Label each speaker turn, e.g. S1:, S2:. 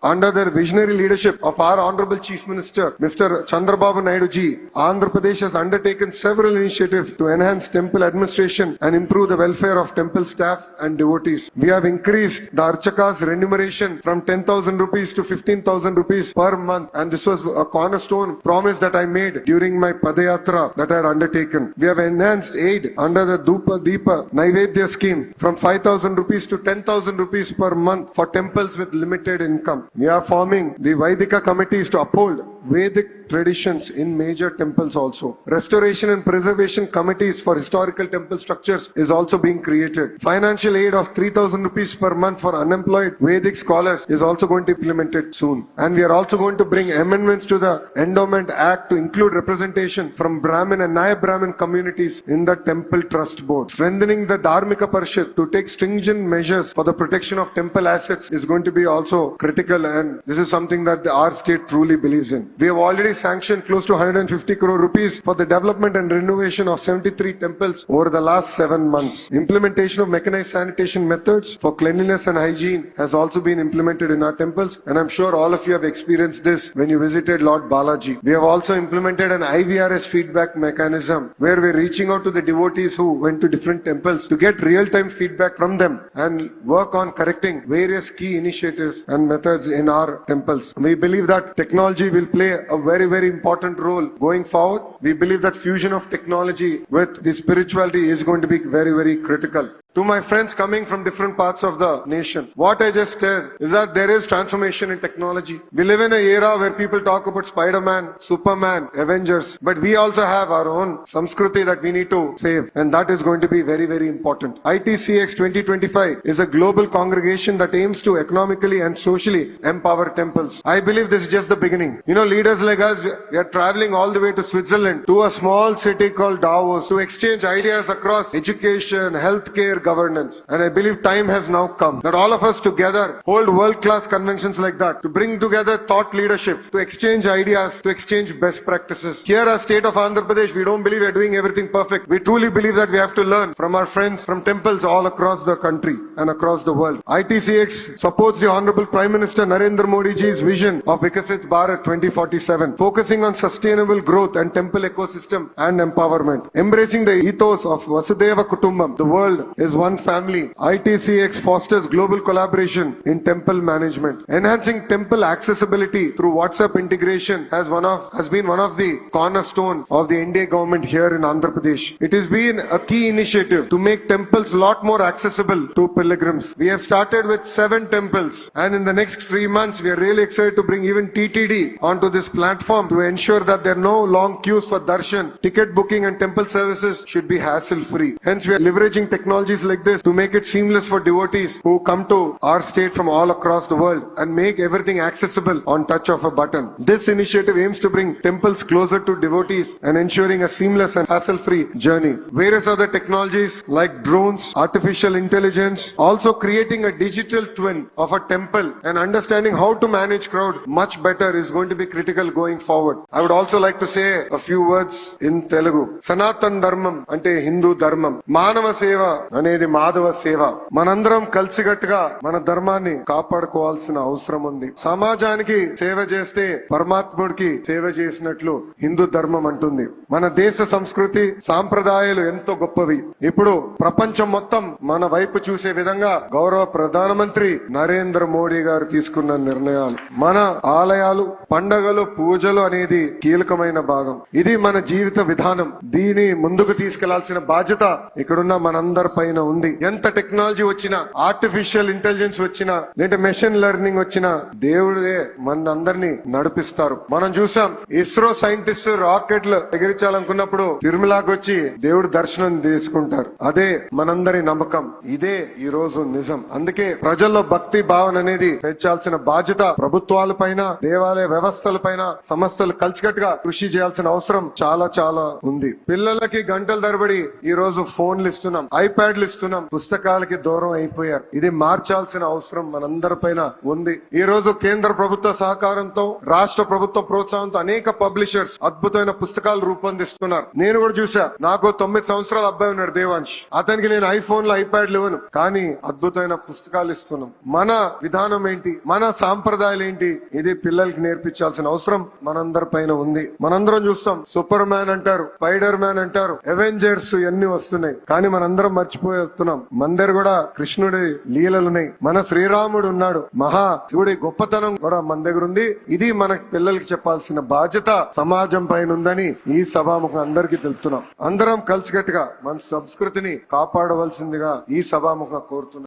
S1: Under the visionary leadership of our Honorable Chief Minister, Mr. Chandrababu Naidu ji, Andhra Pradesh has undertaken several initiatives to enhance temple administration and improve the welfare of temple staff and devotees. We have increased the Archaka's remuneration from 10,000 rupees to 15,000 rupees per month and this was a cornerstone promise that I made during my Padayatra that I had undertaken. We have enhanced aid under the Dupa Deepa Naivedya scheme from 5,000 rupees to 10,000 rupees per month for temples with limited income. We are forming the Vaidika committees to uphold Vedic traditions in major temples also. Restoration and preservation committees for historical temple structures is also being created. Financial aid of 3000 rupees per month for unemployed Vedic scholars is also going to be implemented soon. And we are also going to bring amendments to the Endowment Act to include representation from Brahmin and Naya Brahmin communities in the temple trust board. Strengthening the Dharmika Parishad to take stringent measures for the protection of temple assets is going to be also critical and this is something that our state truly believes in. We have already sanctioned close to 150 crore rupees for the development and renovation of 73 temples over the last seven months. Implementation of mechanized sanitation methods for cleanliness and hygiene has also been implemented in our temples and I'm sure all of you have experienced this when you visited Lord Balaji. We have also implemented an IVRS feedback mechanism where we're reaching out to the devotees who went to different temples to get real-time feedback from them and work on correcting various key initiatives and methods in our temples. We believe that technology will play a very, very important role going forward. We believe that fusion of technology with the spirituality is going to be very, very critical. To my friends coming from different parts of the nation, what I just said is that there is transformation in technology. We live in an era where people talk about Spider-Man, Superman, Avengers, but we also have our own Samskriti that we need to save and that is going to be very, very important. ITCX 2025 is a global congregation that aims to economically and socially empower temples. I believe this is just the beginning. You know, leaders like us, we are traveling all the way to Switzerland to a small city called Davos to exchange ideas across education, healthcare, governance. And I believe time has now come that all of us together hold world-class conventions like that to bring together thought leadership, to exchange ideas, to exchange best practices. Here as state of Andhra Pradesh, we don't believe we're doing everything perfect. We truly believe that we have to learn from our friends from temples all across the country and across the world. ITCX supports the Honorable Prime Minister Narendra Modi ji's vision of Vikasit Bharat 2047, focusing on sustainable growth and temple ecosystem and empowerment. Embracing the ethos of Vasudeva Kutumbam, the world is one family. ITCX fosters global collaboration in temple management. Enhancing temple accessibility through WhatsApp integration has one of has been one of the cornerstone of the NDA government here in Andhra Pradesh. It has been a key initiative to make temples a lot more accessible to pilgrims. We have started with seven temples and in the next three months we are really excited to bring even TTD onto this platform to ensure that there are no long queues for darshan. Ticket booking and temple services should be hassle free. Hence we are leveraging technologies like this to make it seamless for devotees who come to our state from all across the world and make everything accessible on touch of a button. This initiative aims to bring temples closer to devotees and ensuring a seamless and hassle-free journey. Various other technologies like drones, artificial intelligence, also creating a digital twin of a temple and understanding how to manage crowd much better is going to be critical going forward. I would also like to say a few words in Telugu. Sanatan ధర్మం అంటే హిందూ ధర్మం మానవ సేవ అనేది మాధవ సేవ. మనందరం కలిసికట్టుగా మన ధర్మాన్ని కాపాడుకోవాల్సిన అవసరం ఉంది. సమాజానికి సేవ చేస్తే పరమాత్ముడికి సేవ చేసినట్లు హిందూ ధర్మం అంటుంది. మన దేశ సంస్కృతి సాంప్రదాయాలు ఎంతో గొప్పవి. ఇప్పుడు ప్రపంచం మొత్తం మన వైపు చూసే విధంగా గౌరవ ప్రధానమంత్రి నరేంద్ర మోడీ గారు తీసుకున్న నిర్ణయాలు. మన ఆలయాలు పండగలు పూజలు అనేది కీలకమైన భాగం. ఇది మన జీవిత విధానం. దీని ముందుకు తీసుకెళ్ళాల్సిన బాధ్యత ఇక్కడున్న మనందరి పైన ఉంది. ఎంత టెక్నాలజీ వచ్చినా ఆర్టిఫిషియల్ ఇంటెలిజెన్స్ వచ్చినా లేదా మెషిన్ లెర్నింగ్ వచ్చినా దేవుడే మన అందరినీ నడిపిస్తారు. మనం చూసాం ఇస్రో సైంటిస్ట్ రాకెట్లు ఎగిరించాలనుకున్నప్పుడు తిరుమలాకి వచ్చి దేవుడు దర్శనం తీసుకుంటారు. అదే మనందరి నమ్మకం. ఇదే ఈ రోజు నిజం. అందుకే ప్రజల్లో భక్తి భావన అనేది పెంచాల్సిన బాధ్యత ప్రభుత్వాల పైన దేవాలయ వ్యవస్థల పైన సంస్థలు కలిసికట్టుగా కృషి చేయాల్సిన అవసరం చాలా చాలా ఉంది. పిల్లలకి గంటల తరబడి ఈ రోజు ఫోన్లు ఇస్తున్నాం. ఐప్యాడ్లు ఇస్తున్నాం పుస్తకాలకి దూరం అయిపోయారు. ఇది మార్చాల్సిన అవసరం మనందరిపైన ఉంది. ఈ రోజు కేంద్ర ప్రభుత్వ సహకారంతో రాష్ట్ర ప్రభుత్వ ప్రోత్సాహంతో అనేక పబ్లిషర్స్ అద్భుతమైన పుస్తకాలు రూపొందిస్తున్నారు. నేను కూడా చూసా. నాకు తొమ్మిది సంవత్సరాల అబ్బాయి ఉన్నాడు దేవాంశ్. అతనికి నేను ఐఫోన్లో ఐప్యాడ్ లేవను కానీ అద్భుతమైన పుస్తకాలు ఇస్తున్నాం. మన విధానం ఏంటి? మన సాంప్రదాయాలు ఏంటి? ఇది పిల్లలకి నేర్పించాల్సిన అవసరం మనందరి పైన ఉంది. మనందరం చూస్తాం. సూపర్ మ్యాన్ అంటారు స్పైడర్ మ్యాన్ అంటారు అవెంజర్స్ ఇవన్నీ వస్తున్నాయి. కానీ మనందరం మర్చిపోయారు వేస్తున్నాం. మందరు కూడా కృష్ణుడి లీలలున్నాయి. మన శ్రీరాముడు ఉన్నాడు. మహా శివుడి గొప్పతనం కూడా మన దగ్గర ఉంది. ఇది మన పిల్లలకి చెప్పాల్సిన బాధ్యత సమాజం పైన ఉందని ఈ సభాముఖం అందరికీ తెలుపుతున్నాం. అందరం కలిసికట్టుగా మన సంస్కృతిని కాపాడవలసిందిగా ఈ సభాముఖం కోరుతున్నాం.